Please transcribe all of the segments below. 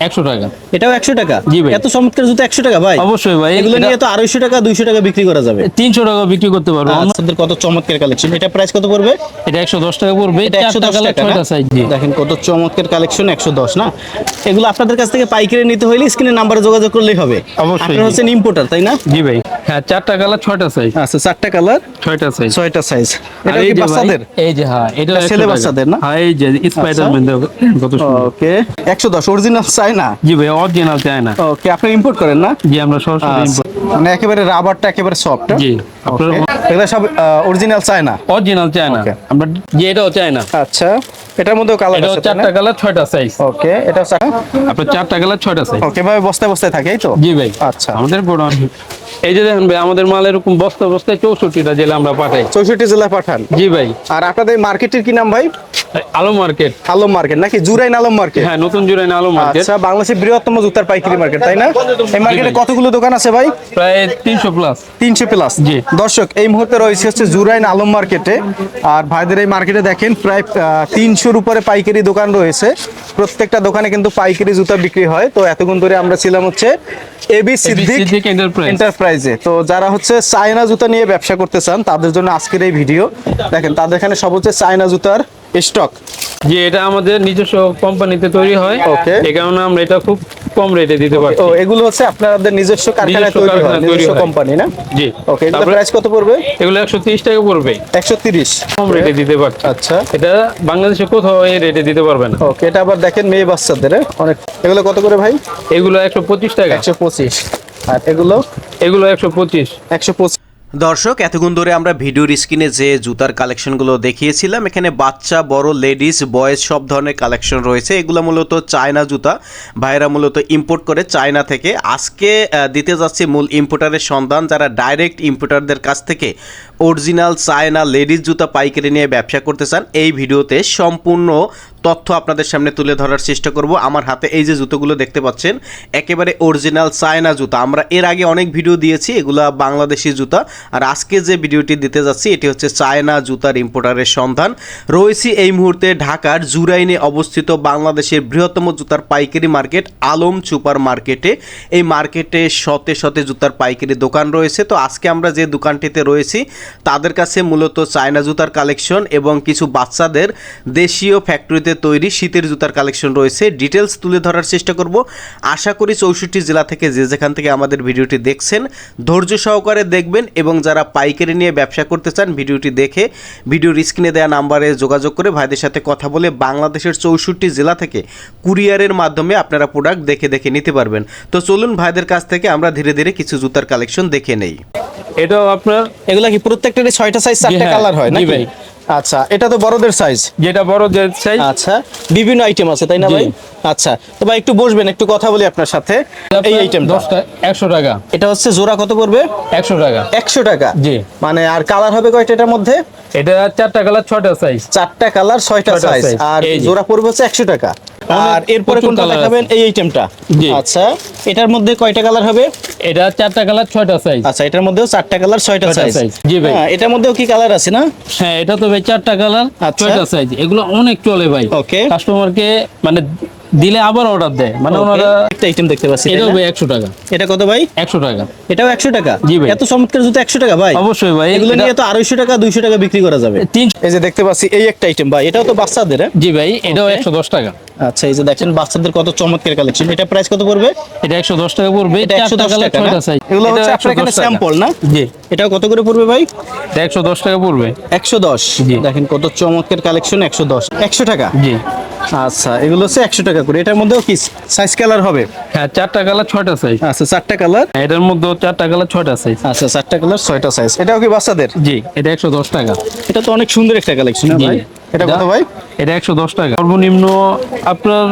একশো টাকা। এটাও একশো টাকা? জি ভাই। এত চমৎকার জুতো একশো টাকা ভাই? অবশ্যই ভাই এগুলো নিয়ে তো আড়াইশো টাকা দুইশো টাকা বিক্রি করা যাবে। তিনশো টাকা বিক্রি করতে পারব। আমরা- আপনাদের কত চমৎকার কালেকশন এটা প্রাইস কত পড়বে? এটা একশো দশ টাকা পড়বে। এটা একশো চারটা দশ কালার টাকা ছয়টা না? সাইজ জি। দেখেন কত চমৎকার কালেকশন একশো দশ না? এগুলো আপনাদের কাছ থেকে পাইকারি নিতে হলে স্ক্রিনের নাম্বারে যোগাযোগ করলেই হবে। অবশ্যই। আপনারা হচ্ছেন ইম্পোর্টার তাই না? জি ভাই। হ্যাঁ চারটা কালার ছয়টা সাইজ আচ্ছা চারটা কালার ছয়টা সাইজ ছয়টা সাইজ এটা কি এই যে ভাই, বাচ্চাদের? এই যে হ্যাঁ এটা এটা ছেলে বাচ্চাদের না? হ্যাঁ এই যে স্পাইডারম্যান কত সুন্দর। ওকে একশো দশ অরিজিনাল চাই না? জি ভাই অরিজিনাল চায় না। ওকে আপনি ইম্পোর্ট করেন না? জি আমরা সরাসরি ইম্পোর্ট মানে একেবারে রাবারটা একেবারে সফট জি। এগুলো সব অরিজিনাল চায় না অরিজিনাল চায় না আমরা জি এটাও চায় না আচ্ছা এটার মধ্যেও কালার এটাও আছে চারটা কালার ছয়টা সাইজ ওকে এটা আপনার চারটা কালার ছয়টা সাইজ ওকে ভাবে বস্তায় বস্তায় থাকে তো? জি ভাই। আচ্ছা। আমাদের গোডাউন এই যে দেখেন ভাই আমাদের মাল এরকম বস্তা বস্তায় চৌষট্টিটা জেলে আমরা পাঠাই। চৌষট্টি জেলায় পাঠান? জি ভাই। আর আপনাদের মার্কেটের কি নাম ভাই? আলো মার্কেট। আলম মার্কেট নাকি জুরাইন আলম মার্কেট? হ্যাঁ নতুন জুরাইন আলো মার্কেট। আচ্ছা বাংলাদেশের বৃহত্তম জুতার পাইকারি মার্কেট তাই না? এই মার্কেটে কতগুলো দোকান আছে ভাই? প্রায় তিনশো প্লাস তিনশো প্লাস জি। দর্শক এই মুহূর্তে রয়েছে হচ্ছে জুরাইন আলম মার্কেটে আর ভাইদের এই মার্কেটে দেখেন প্রায় তিনশোর উপরে পাইকারি দোকান রয়েছে। প্রত্যেকটা দোকানে কিন্তু পাইকারি জুতা বিক্রি হয়। তো এতক্ষণ ধরে আমরা ছিলাম হচ্ছে এবি সিদ্দিক এন্টারপ্রাইজে তো যারা হচ্ছে চায়না জুতা নিয়ে ব্যবসা করতে চান তাদের জন্য আজকের এই ভিডিও দেখেন তাদের এখানে সব হচ্ছে চায়না জুতার স্টক? যে এটা আমাদের নিজস্ব কোম্পানিতে তৈরি হয়। ওকে এই কারণে আমরা এটা খুব কম রেটে দিতে পারি ও এগুলো হচ্ছে আপনাদের নিজস্ব কারখানায় তৈরি হয় নিজস্ব কোম্পানি না? জি। ওকে তারপরে প্রাইস কত পড়বে? এগুলো একশো তিরিশ টাকা পড়বে। একশো তিরিশ। কম রেটে দিতে পারছি। আচ্ছা। এটা বাংলাদেশে কোথাও এই রেটে দিতে পারবে না। ওকে এটা আবার দেখেন মেয়ে বাচ্চাদের হ্যাঁ? অনেক এগুলো কত করে ভাই? এগুলো একশো পঁচিশ টাকা। একশো পঁচিশ। আর এগুলো? এগুলো একশো পঁচিশ। একশো পঁচিশ। দর্শক, এতক্ষণ ধরে আমরা ভিডিওর স্ক্রিনে যে জুতার কালেকশনগুলো দেখিয়েছিলাম, এখানে বাচ্চা, বড়, লেডিস, বয়েজ সব ধরনের কালেকশন রয়েছে। এগুলো মূলত চায়না জুতা। ভাইরা মূলত ইম্পোর্ট করে চায়না থেকে। আজকে দিতে যাচ্ছে মূল ইম্পোর্টারের সন্ধান, যারা ডাইরেক্ট ইম্পোর্টারদের কাছ থেকে অরিজিনাল চায়না লেডিস জুতা পাইকারি নিয়ে ব্যবসা করতে চান, এই ভিডিওতে সম্পূর্ণ তথ্য আপনাদের সামনে তুলে ধরার চেষ্টা করব। আমার হাতে এই যে জুতোগুলো দেখতে পাচ্ছেন, একেবারে অরিজিনাল চায়না জুতা। আমরা এর আগে অনেক ভিডিও দিয়েছি, এগুলা বাংলাদেশি জুতা। আর আজকে যে ভিডিওটি দিতে যাচ্ছি, এটি হচ্ছে চায়না জুতার ইম্পোর্টারের সন্ধান। রয়েছি এই মুহূর্তে ঢাকার জুরাইনে অবস্থিত বাংলাদেশের বৃহত্তম জুতার পাইকারি মার্কেট, আলম সুপার মার্কেটে। এই মার্কেটে শতে শতে জুতার পাইকারি দোকান রয়েছে। তো আজকে আমরা যে দোকানটিতে রয়েছি, তাদের কাছে মূলত চায়না জুতার কালেকশন এবং কিছু বাচ্চাদের দেশীয় ফ্যাক্টরিতে তৈরি শীতের জুতার কালেকশন রয়েছে। ডিটেলস তুলে ধরার চেষ্টা করব। আশা করি চৌষট্টি জেলা থেকে যে যেখান থেকে আমাদের ভিডিওটি দেখছেন ধৈর্য সহকারে দেখবেন এবং যারা পাইকারি নিয়ে ব্যবসা করতে চান ভিডিওটি দেখে ভিডিওর স্ক্রিনে দেওয়া নাম্বারে যোগাযোগ করে ভাইদের সাথে কথা বলে বাংলাদেশের চৌষট্টি জেলা থেকে কুরিয়ারের মাধ্যমে আপনারা প্রোডাক্ট দেখে দেখে নিতে পারবেন। তো চলুন ভাইদের কাছ থেকে আমরা ধীরে ধীরে কিছু জুতার কালেকশন দেখে নেই। এটাও আপনার এগুলা কি প্রত্যেকটারই ছয়টা সাইজ চারটা কালার হয় নাকি? ভাই। আচ্ছা এটা তো বড়দের সাইজ যেটা বড়দের সাইজ আচ্ছা বিভিন্ন আইটেম আছে তাই না ভাই? আচ্ছা তো ভাই একটু বসবেন একটু কথা বলি আপনার সাথে। এই আইটেম দশটা একশো টাকা। এটা হচ্ছে জোড়া কত পড়বে? একশো টাকা। একশো টাকা। জি। মানে আর কালার হবে কয়টা এটার মধ্যে? এটা চারটা কালার ছয়টা সাইজ চারটা কালার ছয়টা সাইজ আর। জোড়া পড়বে হচ্ছে একশো টাকা। আর এরপরে কোনটা দেখাবেন? এই আইটেমটা জি। আচ্ছা এটার মধ্যে কয়টা কালার হবে? এটা চারটা কালার ছয়টা সাইজ আচ্ছা এটার মধ্যেও চারটা কালার ছয়টা ছয়টা সাইজ জি ভাই। এটার মধ্যেও কি কালার আছে না? হ্যাঁ এটা তো ভাই চারটা কালার আর ছয়টা সাইজ এগুলো অনেক চলে ভাই। ওকে কাস্টমারকে মানে দিলে আবার অর্ডার দেয়। মানে ওনারা একটা আইটেম দেখতে পাচ্ছি এটাও ভাই একশো টাকা। এটা কত ভাই? একশো টাকা। এটাও একশো টাকা? জি ভাই। এত চমৎকার জুতো একশো টাকা ভাই? অবশ্যই ভাই এগুলো নিয়ে তো আড়াইশো টাকা দুইশো টাকা বিক্রি করা যাবে। তিন এই যে দেখতে পাচ্ছি এই একটা আইটেম ভাই এটাও তো বাচ্চাদের হ্যাঁ? জি ভাই এটাও Okay. একশো দশ টাকা। আচ্ছা এই যে দেখেন বাচ্চাদের কত চমৎকার কালেকশন এটা প্রাইস কত পড়বে? এটা একশো দশ টাকা পড়বে এটা একশো চারটা দশ কালার টাকা এগুলো হচ্ছে আপনার এখানে স্যাম্পল না? জি। এটাও কত করে পড়বে ভাই? এটা একশো দশ টাকা পড়বে। একশো দশ? জি। দেখেন কত চমৎকার কালেকশন একশো দশ। একশো টাকা? জি। আচ্ছা এগুলো হচ্ছে একশো টাকা করে। এটার মধ্যেও কি সাইজ কালার হবে? হ্যাঁ চারটা কালার ছয়টা সাইজ আচ্ছা চারটা কালার এটার মধ্যেও চারটা কালার ছয়টা সাইজ আচ্ছা চারটা কালার ছয়টা সাইজ এটাও কি বাচ্চাদের? জি এটা একশো দশ টাকা। এটা তো অনেক সুন্দর একটা কালেকশন ভাই। এটা কত ভাই? এটা একশো দশ টাকা। সর্বনিম্ন আপনার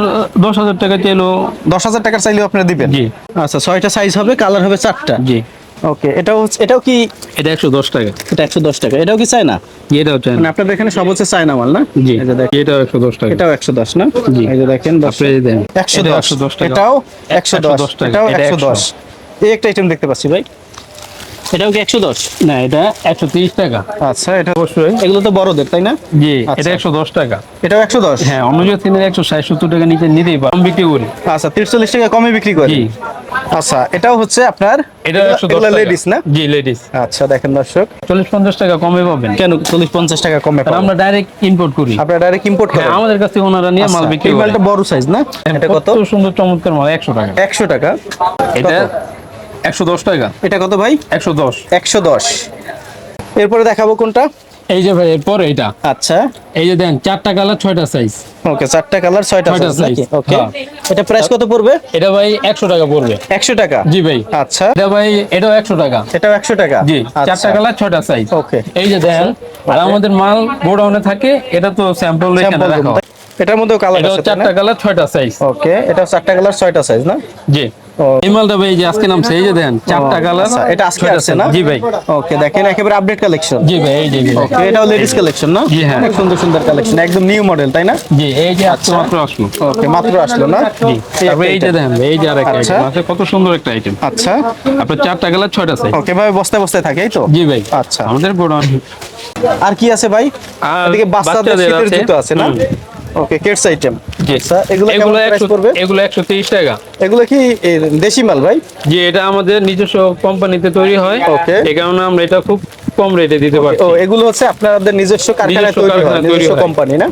দশ হাজার টাকা চাইলো দশ হাজার টাকার চাইলেও আপনারা দিবেন? জি। আচ্ছা ছয়টা সাইজ হবে কালার হবে চারটা। জি। ওকে এটাও হচ্ছে এটাও কি এটা একশো দশ টাকা। এটা একশো দশ টাকা। এটাও কি চাই না এটাও চাই মানে আপনাদের এখানে সব হচ্ছে চায়না মাল না? জি এটাও একশো দশ টাকা। এটাও একশো দশ না? জি। এই যে দেখেন। একশো দশ। টাকা। এটাও একশো দশ। 110 টাকা। এটাও এটা একশো দশ। এই একটা আইটেম দেখতে পাচ্ছি ভাই। এটাও কি একশো দশ? না এটা একশো তিরিশ টাকা। আচ্ছা এটা অবশ্যই এগুলো তো বড়দের তাই না? জি আচ্ছা। এটা একশো দশ টাকা। এটাও একশো দশ? হ্যাঁ অন্য যে তিনের একশো ষাট সত্তর টাকা নিচে নিতেই পারে কম বিক্রি করি। আচ্ছা তিরচল্লিশ টাকা কমে বিক্রি করে জি। আচ্ছা এটাও হচ্ছে আপনার এটা একশো দশ লেডিস না? জি লেডিস আচ্ছা দেখেন দর্শক। চল্লিশ পঞ্চাশ টাকা কমে পাবেন। কেন চল্লিশ পঞ্চাশ টাকা কমে পাবেন? আমরা ডাইরেক্ট ইম্পোর্ট করি। আপনারা ডাইরেক্ট ইম্পোর্ট হ্যাঁ করেন? আমাদের কাছে ওনারা নিয়ে মাল আচ্ছা, বিক্রি এই করে। মালটা বড় সাইজ না? এটা কত? সুন্দর চমৎকার মাল একশো টাকা। একশো টাকা। এটা? একশো দশ টাকা। এটা কত ভাই? একশো দশ। একশো দশ। এরপরে দেখাবো কোনটা? এই যে ভাই এরপর এটা। আচ্ছা। এই যে দেন চারটা কালার ছয়টা সাইজ ওকে চারটা কালার ছয়টা সাইজ নাকি? ওকে। হ্যাঁ। এটা প্রাইস কত পড়বে? এটা ভাই একশো টাকা পড়বে। একশো টাকা? জি ভাই। আচ্ছা। এটা ভাই এটাও একশো টাকা। এটাও একশো টাকা? জি আচ্ছা। চারটা কালার ছয়টা সাইজ Okay. এই যে দেন আর আমাদের মাল গোডাউনে থাকে এটা তো স্যাম্পল এখানে রাখা হয়। এটার মধ্যেও কালার আছে? চারটা কালার ছয়টা সাইজ ওকে এটা চারটা কালার ছয়টা সাইজ না? জি। এই মালটা ভাই যে আজকে নামছে এই যে দেন চারটা কালার আচ্ছা, এটা আজকে আসছে না? জি ভাই। ওকে দেখেন একেবারে আপডেট কালেকশন জি ভাই এই যে ওকে এটাও লেডিস কালেকশন না? জি, হ্যাঁ। সুন্দর সুন্দর কালেকশন একদম নিউ মডেল তাই না? জি এই যে আজকে মাত্র আসলো। ওকে মাত্র আসলো না? জি তারপরে এই যে দেখেন এই যে আরেকটা আচ্ছা। আইটেম আছে কত সুন্দর একটা আইটেম আচ্ছা। আপনার চারটা কালার ছয়টা সাইজ ওকে ভাবে বস্তায় বস্তায় থাকে এই তো? জি ভাই। আচ্ছা। আমাদের গোডাউন আর কি আছে ভাই? এদিকে বাচ্চাদের শীতের আছে। জুতো আছে না। ওকে কিডস আইটেম জি। আচ্ছা এগুলো এগুলো প্রাইস একশো পড়বে? এগুলো একশো তিরিশ টাকা। এগুলো কি দেশি মাল ভাই জি এটা আমাদের নিজস্ব কোম্পানিতে তৈরি হয়। ওকে এই কারণে আমরা এটা খুব কম রেটে দিতে পারি ও এগুলো হচ্ছে আপনাদের নিজস্ব কারখানায় তৈরি হয় নিজস্ব কোম্পানি না?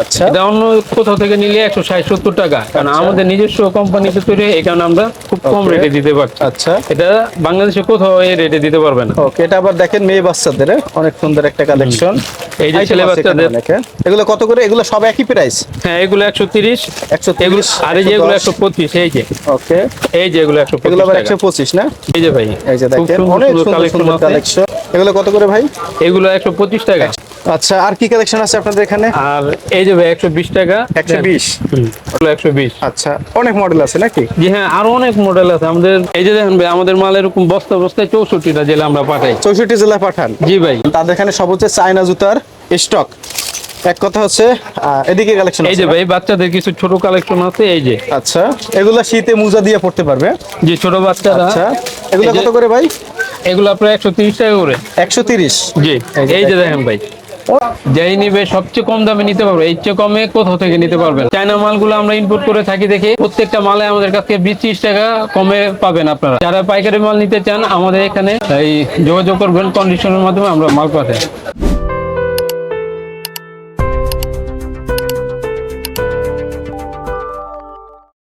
আচ্ছা। এটা অন্য কোথাও থেকে নিলে একশো ষাট সত্তর টাকা। কারণ আমাদের নিজস্ব কোম্পানিতে তৈরি এই কারণে আমরা খুব কম. রেটে দিতে পারি আচ্ছা। এটা বাংলাদেশে কোথাও এই রেটে দিতে পারবে না। ওকে এটা আবার দেখেন মেয়ে বাচ্চাদের হ্যাঁ? অনেক সুন্দর একটা কালেকশন এই যে ছেলে বাচ্চাদের। এগুলো কত করে? এগুলো সব একই প্রাইস হ্যাঁ এগুলো একশো তিরিশ। একশো এগুলো আর এই যে এগুলো একশো পঁচিশ এই যে। ওকে এই যে এগুলো একশো এগুলো আবার একশো পঁচিশ না? এই যে ভাই এই যে দেখেন অনেক সুন্দর কালেকশন এগুলো কত করে ভাই? এগুলো একশো পঁচিশ টাকা। আচ্ছা আর কি কালেকশন আছে আপনাদের এখানে? আর এই যে ভাই একশো বিশ টাকা। একশো বিশ? একশো বিশ। আচ্ছা অনেক মডেল আছে নাকি? জি হ্যাঁ আরও অনেক মডেল আছে। আমাদের এই যে দেখেন ভাই আমাদের মাল এরকম বস্তা বস্তায় চৌষট্টিটা জেলা আমরা পাঠাই। চৌষট্টি জেলা পাঠান? জি ভাই। তাদের এখানে সব হচ্ছে চায়না জুতার স্টক এক কথা হচ্ছে এদিকে কালেকশন এই যে ভাই বাচ্চাদের কিছু ছোট কালেকশন আছে এই যে। আচ্ছা এগুলা শীতে মোজা দিয়ে পড়তে পারবে? যে ছোট বাচ্চারা। আচ্ছা এগুলো কত করে ভাই? এগুলো আপনার একশো তিরিশ টাকা করে। একশো তিরিশ? জি এই যে দেখেন ভাই। যাই নিবে সবচেয়ে কম দামে নিতে পারবে, এর চেয়ে কমে কোথাও থেকে নিতে পারবেন? চায়না মালগুলো আমরা ইনপুট করে থাকি দেখে, প্রত্যেকটা মালে আমাদের কাছে বিশ টাকা কমে পাবেন আপনারা। যারা পাইকারি মাল নিতে চান, আমাদের এখানে এই যোগাযোগ করবেন কন্ডিশনের মাধ্যমে আমরা মাল পাঠাই।